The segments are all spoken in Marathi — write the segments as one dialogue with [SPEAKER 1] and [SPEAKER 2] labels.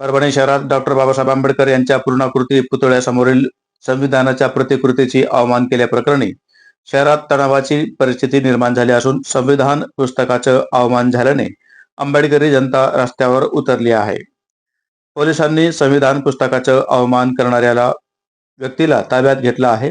[SPEAKER 1] परभणी शहरात डॉक्टर बाबासाहेब आंबेडकर यांच्या पूर्णाकृती पुतळ्यासमोरील संविधानाच्या प्रतिकृतीची अवमान केल्याप्रकरणी शहरात तणावाची परिस्थिती निर्माण झाली असून संविधान पुस्तकाचं अवमान झाल्याने आंबेडकरी जनता रस्त्यावर उतरली आहे. पोलिसांनी संविधान पुस्तकाचं अवमान करणाऱ्याला व्यक्तीला ताब्यात घेतलं आहे.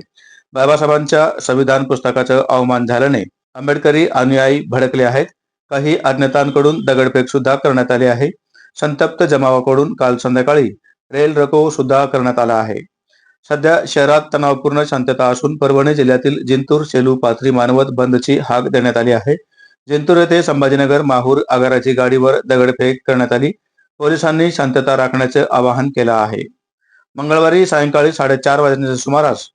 [SPEAKER 1] बाबासाहेबांच्या संविधान पुस्तकाचं अवमान झाल्याने आंबेडकरी अनुयायी भडकले आहेत. काही अज्ञातांकडून दगडफेक सुद्धा करण्यात आली आहे. संतप्त जमावाकडून काल संध्याकाळी रेल रको सुद्धा करण्यात आला आहे. सध्या शहरात तणावपूर्ण शांतता असून परभणी जिल्ह्यातील जिंतूर सेलू पाथरी मानवत बंदची हाक देण्यात आली आहे. जिंतूर येथे संभाजीनगर माहूर आगाराची गाडीवर दगडफेक करण्यात आली. पोलिसांनी शांतता राखण्याचे आवाहन केलं आहे. मंगळवारी सायंकाळी साडेचार वाजण्याच्या सुमारास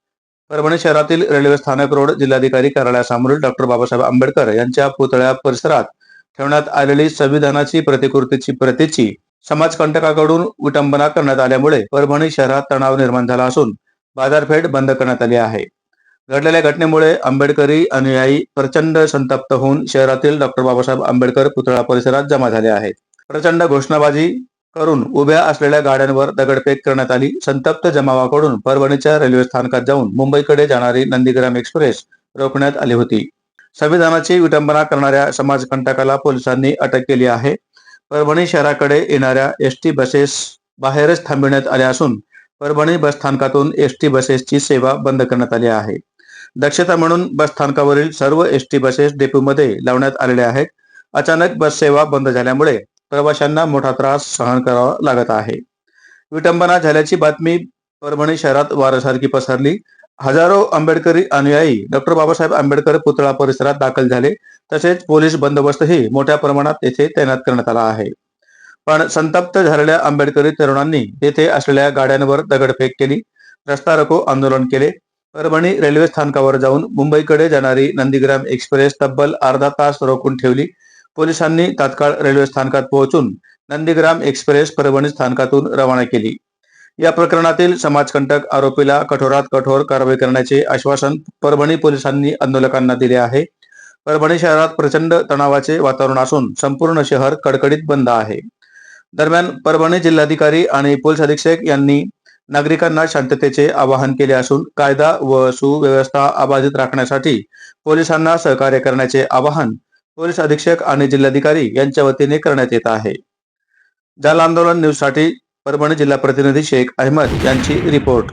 [SPEAKER 1] परभणी शहरातील रेल्वे स्थानक रोड जिल्हाधिकारी कार्यालयासमोरील डॉक्टर बाबासाहेब आंबेडकर यांच्या पुतळ्या परिसरात ठेवण्यात आलेली संविधानाची प्रतिकृतीची प्रतीची समाजकंटकाकडून विटंबना करण्यात आल्यामुळे परभणी शहरात तणाव निर्माण झाला असून बाजारपेठ बंद करण्यात आली आहे. घडलेल्या घटनेमुळे आंबेडकरी अनुयायी प्रचंड संतप्त होऊन शहरातील डॉक्टर बाबासाहेब आंबेडकर पुतळा परिसरात जमा झाले आहेत. प्रचंड घोषणाबाजी करून उभ्या असलेल्या गाड्यांवर दगडफेक करण्यात आली. संतप्त जमावाकडून परभणीच्या रेल्वे स्थानकात जाऊन मुंबईकडे जाणारी नंदीग्राम एक्सप्रेस रोखण्यात आली होती. संविधानाची विटंबना करणाऱ्या समाजकंटकाला पोलिसांनी अटक केली आहे. परभणी शहराकडे येणाऱ्या एस टी बसेस बाहेरच थांबविण्यात आल्या असून परभणी बसस्थानकातून एस टी बसेसची सेवा बंद करण्यात आली आहे. दक्षता म्हणून बस स्थानकावरील सर्व एस टी बसेस डेपोमध्ये लावण्यात आलेल्या आहेत. अचानक बस सेवा बंद झाल्यामुळे प्रवाशांना मोठा त्रास सहन करावा लागत आहे. विटंबना झाल्याची बातमी परभणी शहरात वारसारखी पसरली. हजारो आंबेडकरी अनुयायी डॉक्टर बाबासाहेब आंबेडकर पुतळा परिसरात दाखल झाले. तसेच पोलीस बंदोबस्तही मोठ्या प्रमाणात येथे तैनात करण्यात आला आहे. पण संतप्त झालेल्या आंबेडकरी तरुणांनी तेथे असलेल्या गाड्यांवर दगडफेक केली. रस्ता रोको आंदोलन केले. परभणी रेल्वे स्थानकावर जाऊन मुंबईकडे जाणारी नंदीग्राम एक्सप्रेस तब्बल अर्धा तास रोखून ठेवली. पोलिसांनी तात्काळ रेल्वे स्थानकात पोहोचून नंदीग्राम एक्सप्रेस परभणी स्थानकातून रवाना केली. या प्रकरणातील समाजकंटक आरोपीला कठोरात कठोर कारवाई करण्याचे आश्वासन परभणी पोलिसांनी आंदोलकांना दिले आहे. परभणी शहरात प्रचंड तणावाचे वातावरण असून संपूर्ण शहर कडकडीत बंद आहे. दरम्यान परभणी जिल्हाधिकारी आणि पोलीस अधीक्षक यांनी नागरिकांना शांततेचे आवाहन केले असून कायदा व सुव्यवस्था अबाधित राखण्यासाठी पोलिसांना सहकार्य करण्याचे आवाहन पोलीस अधीक्षक आणि जिल्हाधिकारी यांच्या वतीने करण्यात येत आहे. जाल आंदोलन न्यूजसाठी परभणी जिल्हा प्रतिनिधी शेख अहमद यांची रिपोर्ट.